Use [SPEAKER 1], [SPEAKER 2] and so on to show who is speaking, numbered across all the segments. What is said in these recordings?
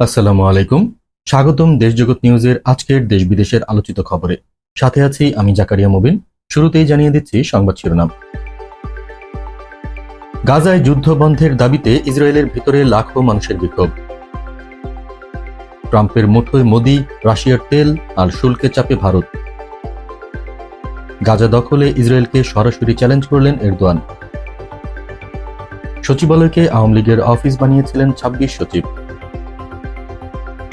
[SPEAKER 1] আসসালামু আলাইকুম। স্বাগতম দেশজগৎ নিউজের আজকের দেশ বিদেশের আলোচিত খবরে। সাথে আছি আমি জাকারিয়া মুবিন। শুরুতেই জানিয়ে দিচ্ছি সংবাদ শিরোনাম। গাজায় যুদ্ধ বন্ধের দাবিতে ইসরায়েলের ভিতরে লাখো মানুষের বিক্ষোভ। ট্রাম্পের মুঠোয় মোদি, রাশিয়ার তেল আর শুল্কে চাপে ভারত। গাজা দখলে ইসরায়েলকে সরাসরি চ্যালেঞ্জ করলেন এরদোয়ান। সচিবালয়কে আওয়ামী লীগের অফিস বানিয়েছিলেন ছাব্বিশ সচিব।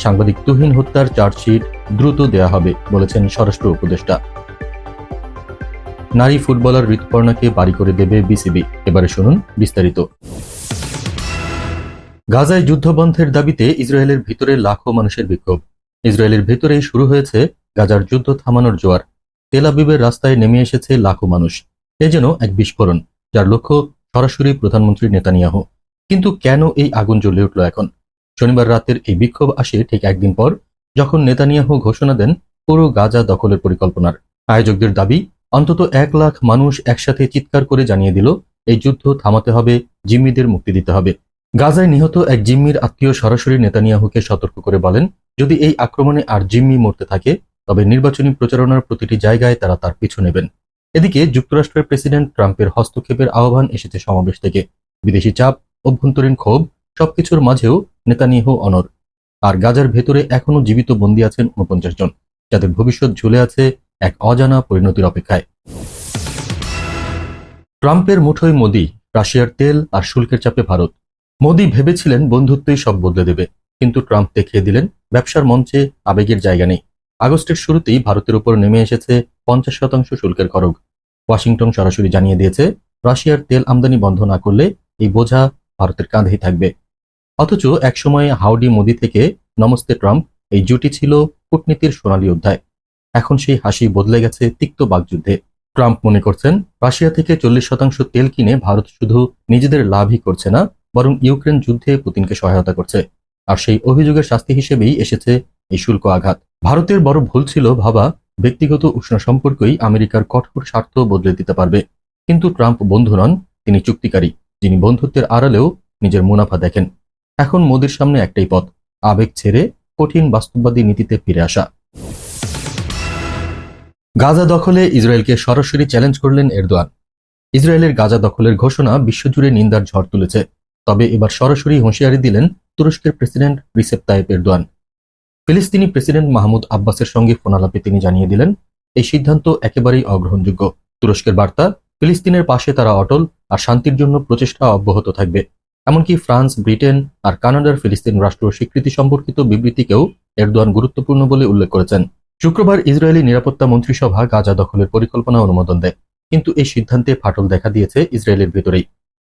[SPEAKER 1] সাংবাদিক তুহিন হত্যার চার্জশিট দ্রুত দেয়া হবে, বলেছেন স্বরাষ্ট্র উপদেষ্টা। নারী ফুটবলার ঋতুপর্ণাকে বাড়ি করে দেবে বিসিবি। এবারে শুনুন বিস্তারিত। গাজায় যুদ্ধবন্ধের দাবিতে ইসরায়েলের ভিতরে লাখো মানুষের বিক্ষোভ। ইসরায়েলের ভেতরেই শুরু হয়েছে গাজার যুদ্ধ থামানোর জোয়ার। তেল আবিবের রাস্তায় নেমে এসেছে লাখো মানুষ। এ যেন এক বিস্ফোরণ, যার লক্ষ্য সরাসরি প্রধানমন্ত্রী নেতানিয়াহু। কিন্তু কেন এই আগুন জ্বলে উঠল এখন? শনিবার রাতের এই বিক্ষোভ আসে ঠিক একদিন পর, যখন নেতানিয়াহু ঘোষণা দেন পুরো গাজা দখলের পরিকল্পনার। আয়োজকদের দাবি, অন্তত এক লাখ মানুষ একসাথে চিৎকার করে জানিয়ে দিল, এই যুদ্ধ থামাতে হবে, জিম্মিদের মুক্তি দিতে হবে। গাজায় নিহত এক জিম্মির আত্মীয় সরাসরি নেতানিয়াহুকে সতর্ক করে বলেন, যদি এই আক্রমণে আর জিম্মি মরতে থাকে, তবে নির্বাচনী প্রচারণার প্রতিটি জায়গায় তারা তার পিছু নেবেন। এদিকে যুক্তরাষ্ট্রের প্রেসিডেন্ট ট্রাম্পের হস্তক্ষেপের আহ্বান এসেছে সমাবেশ থেকে। বিদেশি চাপ, অভ্যন্তরীণ ক্ষোভ সবকিছুর মাঝেও নেতানিয়াহু অনর। আর গাজার ভেতরে এখনও জীবিত বন্দী আছেন উনপঞ্চাশ জন, যাদের ভবিষ্যৎ ঝুলে আছে এক অজানা পরিণতির অপেক্ষায়। ট্রাম্পের মুঠোয় মোদি, রাশিয়ার তেল আর শুল্কের চাপে ভারত। মোদি ভেবেছিলেন বন্ধুত্বই সব বদলে দেবে, কিন্তু ট্রাম্প দেখিয়ে দিলেন ব্যবসার মঞ্চে আবেগের জায়গা নেই। আগস্টের শুরুতেই ভারতের উপর নেমে এসেছে পঞ্চাশ শতাংশ শুল্কের খরগ ওয়াশিংটন সরাসরি জানিয়ে দিয়েছে, রাশিয়ার তেল আমদানি বন্ধ না করলে এই বোঝা ভারতের কাঁধেই থাকবে। অথচ একসময় হাউডি মোদি থেকে নমস্তে ট্রাম্প এই জুটি ছিল কূটনীতির সোনালী অধ্যায়। এখন সেই হাসি বদলে গেছে তিক্ত বাগযুদ্ধে ট্রাম্প মনে করছেন, রাশিয়া থেকে চল্লিশ শতাংশ তেল কিনে ভারত শুধু নিজেদের লাভই করছে না, বরং ইউক্রেন যুদ্ধে পুতিনকে সহায়তা করছে। আর সেই অভিযোগের শাস্তি হিসেবেই এসেছে এই শুল্ক আঘাত। ভারতের বড় ভুল ছিল ভাবা, ব্যক্তিগত উষ্ণ সম্পর্কই আমেরিকার কঠোর স্বার্থ বদলে দিতে পারবে। কিন্তু ট্রাম্প বন্ধু নন, তিনি চুক্তিকারী। যিনি বন্ধুত্বের আড়ালেও নিজের মুনাফা দেখেন। এখন মোদির সামনে একটাই পথ, আবেগ ছেড়ে কঠিন বাস্তববাদী নীতিতে ফিরে আসা। গাজা দখলে ইসরায়েলকে সরাসরি চ্যালেঞ্জ করলেন এরদোয়ান। ইসরায়েলের গাজা দখলের ঘোষণা বিশ্বজুড়ে নিন্দার ঝড় তুলেছে। তবে এবার সরাসরি হুঁশিয়ারি দিলেন তুরস্কের প্রেসিডেন্ট রিসেপ তাইপ এরদোয়ান। ফিলিস্তিনি প্রেসিডেন্ট মাহমুদ আব্বাসের সঙ্গে ফোনালাপে তিনি জানিয়ে দিলেন, এই সিদ্ধান্ত একেবারেই অগ্রহণযোগ্য। তুরস্কের বার্তা ফিলিস্তিনের পাশে তারা অটল আর শান্তির জন্য প্রচেষ্টা অব্যাহত থাকবে। এমনকি ফ্রান্স, ব্রিটেন আর কানাডার ফিলিস্তিন রাষ্ট্র স্বীকৃতি সম্পর্কিত বিবৃতিকেও এরদোয়ান গুরুত্বপূর্ণ বলে উল্লেখ করেছেন। শুক্রবার ইসরায়েলি নিরাপত্তা মন্ত্রিসভা গাজা দখলের পরিকল্পনা অনুমোদন দেয়, কিন্তু এই সিদ্ধান্তে ফাটল দেখা দিয়েছে ইসরায়েলের ভেতরেই।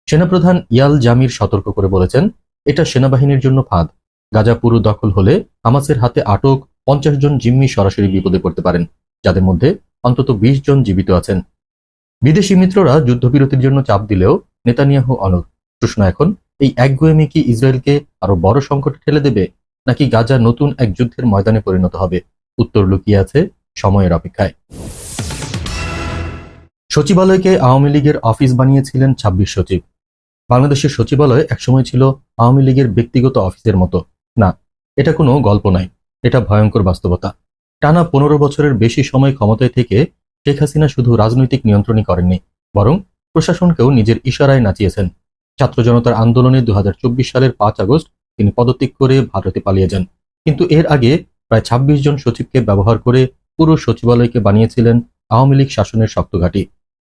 [SPEAKER 1] সেনাপ্রধান ইয়াল জামির সতর্ক করে বলেছেন, এটা সেনাবাহিনীর জন্য ফাঁদ। গাজা পুরো দখল হলে হামাসের হাতে আটক পঞ্চাশ জন জিম্মি সরাসরি বিপদে পড়তে পারেন, যাদের মধ্যে অন্তত বিশ জন জীবিত আছেন। বিদেশি মিত্ররা যুদ্ধবিরতির জন্য চাপ দিলেও নেতানিয়াহু অনর প্রশ্ন এখন, এই একগুয়েমি কি ইসরায়েলকে আরও বড় সংকটে ঠেলে দেবে, নাকি গাজা নতুন এক যুদ্ধের ময়দানে পরিণত হবে? উত্তর লুকিয়ে আছে সময়ের অপেক্ষায়। সচিবালয়কে আওয়ামী লীগের অফিস বানিয়েছিলেন ছাব্বিশ সচিব। বাংলাদেশের সচিবালয় একসময় ছিল আওয়ামী লীগের ব্যক্তিগত অফিসের মতো। না, এটা কোনো গল্প নয়, এটা ভয়ঙ্কর বাস্তবতা। টানা পনেরো বছরের বেশি সময় ক্ষমতায় থেকে শেখ হাসিনা শুধু রাজনৈতিক নিয়ন্ত্রণই করেননি, বরং প্রশাসনকেও নিজের ইশারায় নাচিয়েছেন। ছাত্র জনতার আন্দোলনে দু হাজার চব্বিশ সালের পাঁচ আগস্ট তিনি পদত্যাগ করে ভারতে পালিয়ে যান। কিন্তু এর আগে প্রায় ২৬ জন সচিবকে ব্যবহার করে পুরো সচিবালয়কে বানিয়েছিলেন আওয়ামী লীগ শাসনের শক্তঘাটি।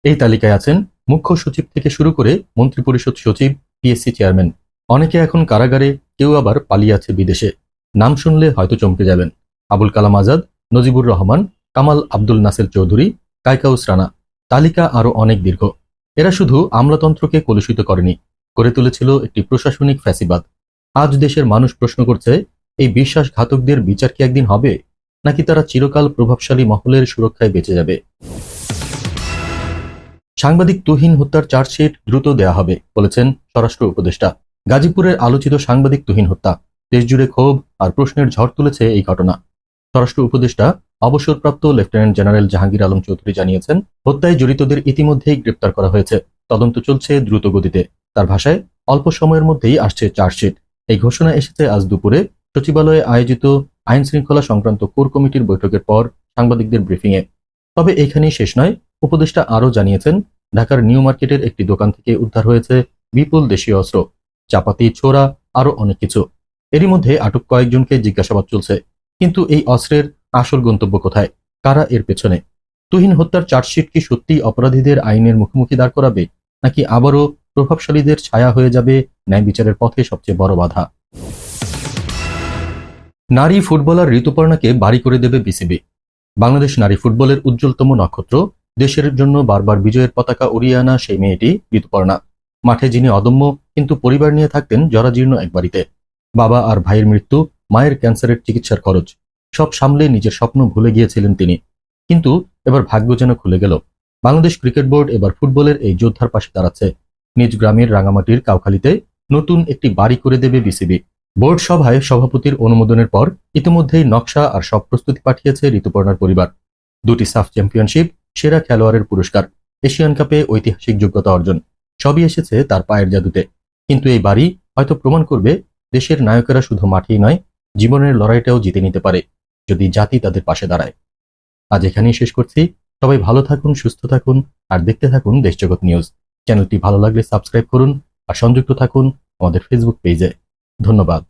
[SPEAKER 1] এই তালিকায় আছেন মুখ্য সচিব থেকে শুরু করে মন্ত্রিপরিষদ সচিব, পিএসসি চেয়ারম্যান। অনেকে এখন কারাগারে, কেউ আবার পালিয়ে আছে বিদেশে। নাম শুনলে হয়তো চমকে যাবেন। আবুল কালাম আজাদ, নজিবুর রহমান, কামাল আব্দুল নাসের চৌধুরী কাইকাউস রানা, তালিকা আরও অনেক দীর্ঘ। এরা শুধু আমলাতন্ত্রকে কলুষিত করেনি, করে তুলেছিল একটি প্রশাসনিক ফ্যাসিবাদ। আজ দেশের মানুষ প্রশ্ন করছে, এই বিশ্বাসঘাতকদের বিচার কি একদিন হবে? নাকি তারা চিরকাল প্রভাবশালী মহলের সুরক্ষায় বেঁচে যাবে? সাংবাদিক তুহিন হত্যার চার্জশিট দ্রুত দেয়া হবে, বলেছেন স্বরাষ্ট্র উপদেষ্টা। গাজীপুরের আলোচিত সাংবাদিক তুহিন হত্যা, দেশজুড়ে ক্ষোভ আর প্রশ্নের ঝড় তুলেছে এই ঘটনা। স্বরাষ্ট্র উপদেষ্টা, অবসরপ্রাপ্ত লেফটেন্যান্ট জেনারেল জাহাঙ্গীর আলম চৌধুরী জানিয়েছেন, হত্যায় জড়িতদের ইতিমধ্যেই গ্রেপ্তার করা হয়েছে। তদন্ত চলছে দ্রুত গতিতে তার ভাষায়, অল্প সময়ের মধ্যেই আসছে চার্জশিট। এই ঘোষণা এসেছে আজ দুপুরে। সচিবালয়ে আয়োজিত আইন শৃঙ্খলা সংক্রান্ত কোর কমিটির বৈঠকের পর সাংবাদিকদের ব্রিফিংয়ে। তবে এখানেই শেষ নয়। উপদেষ্টা আরও জানিয়েছেন, ঢাকার নিউ মার্কেটের একটি দোকান থেকে উদ্ধার হয়েছে বিপুল দেশীয় অস্ত্র। চাপাতি, ছোড়া, আরও অনেক কিছু। এরই মধ্যে আটক কয়েকজনকে জিজ্ঞাসাবাদ চলছে। কিন্তু এই অস্ত্রের আসল গন্তব্য কোথায়? কারা এর পেছনে? তুহিন হত্যার চার্জশিট কি সত্যি অপরাধীদের আইনের মুখোমুখি দাঁড় করাবে, নাকি আবারও প্রভাবশালীদের ছায়া হয়ে যাবে ন্যায় বিচারের পথে সবচেয়ে বড় বাধা? নারী ফুটবলার ঋতুপর্ণাকে বাড়ি করে দেবে বিসিবি। বাংলাদেশ নারী ফুটবলের উজ্জ্বলতম নক্ষত্র, দেশের জন্য বারবার বিজয়ের পতাকা উড়িয়ে আনা সেই মেয়েটি ঋতুপর্ণা। মাঠে যিনি অদম্য, কিন্তু পরিবার নিয়ে থাকতেন জরাজীর্ণ এক বাড়িতে। বাবা আর ভাইয়ের মৃত্যু মায়ের ক্যান্সারের চিকিৎসার খরচ, সব সামলে নিজের স্বপ্ন ভুলে গিয়েছিলেন তিনি। কিন্তু এবার ভাগ্য যেন খুলে গেল। বাংলাদেশ ক্রিকেট বোর্ড এবার ফুটবলের এই যোদ্ধার পাশে দাঁড়াচ্ছে। নিজ গ্রামের রাঙামাটির কাউখালীতে নতুন একটি বাড়ি করে দেবে বিসিবি। বোর্ড সভায় সভাপতির অনুমোদনের পর ইতিমধ্যেই নকশা আর সব প্রস্তুতি পাঠিয়েছে ঋতুপর্ণার পরিবার। দুটি সাফ চ্যাম্পিয়নশিপ, সেরা খেলোয়াড়ের পুরস্কার, এশিয়ান কাপে ঐতিহাসিক যোগ্যতা অর্জন, সবই এসেছে তার পায়ের জাদুতে। কিন্তু এই বাড়ি হয়তো প্রমাণ করবে, দেশের নায়কেরা শুধু মাঠেই নয় জীবনের লড়াইটাও জিতে নিতে পারে যদি জাতি তাদের পাশে দাঁড়ায়। আজ এখানেই শেষ করছি। সবাই ভালো থাকুন, সুস্থ থাকুন, আর দেখতে থাকুন দেশজগৎ নিউজ। চ্যানেলটি ভালো লাগলে সাবস্ক্রাইব করুন, আর সংযুক্ত থাকুন আমাদের ফেসবুক পেজে ধন্যবাদ।